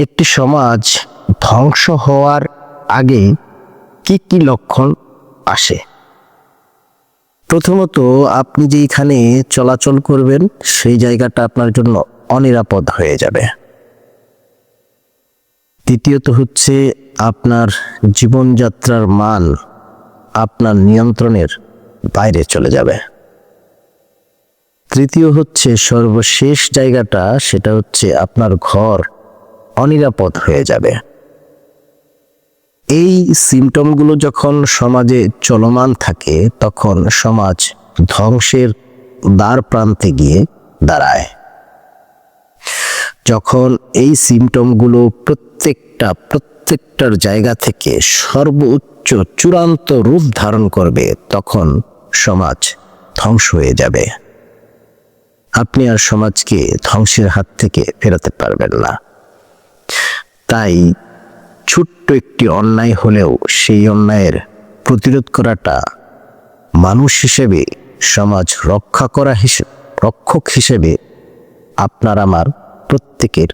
একটি সমাজ ধ্বংস হওয়ার আগে কি কি লক্ষণ আসে? প্রথমত, আপনি যেইখানে চলাচল করবেন, সেই জায়গাটা আপনার জন্য অনিরাপদ হয়ে যাবে। দ্বিতীয়ত হচ্ছে, আপনার জীবনযাত্রার মান আপনার নিয়ন্ত্রণের বাইরে চলে যাবে। তৃতীয় হচ্ছে, সর্বশেষ জায়গাটা, সেটা হচ্ছে আপনার ঘর। অনিরাপদ হয়ে যাবে। এই সিমটমগুলো যখন সমাজে চলমান থাকে, তখন সমাজ ধ্বংসের দ্বার প্রান্তে গিয়ে দাঁড়ায়। যখন এই সিমটমগুলো প্রত্যেকটা, প্রত্যেকটার জায়গা থেকে সর্বোচ্চ চূড়ান্ত রূপ ধারণ করবে, তখন সমাজ ধ্বংস হয়ে যাবে। আপনি আর সমাজকে ধ্বংসের হাত থেকে ফেরাতে পারবেন না। তাই ছোট্ট একটি অন্যায় হলেও সেই অন্যায়ের প্রতিরোধ করাটা মানুষ হিসেবে, সমাজ রক্ষা করা হিসেবে রক্ষক হিসেবে আপনার, আমার প্রত্যেকের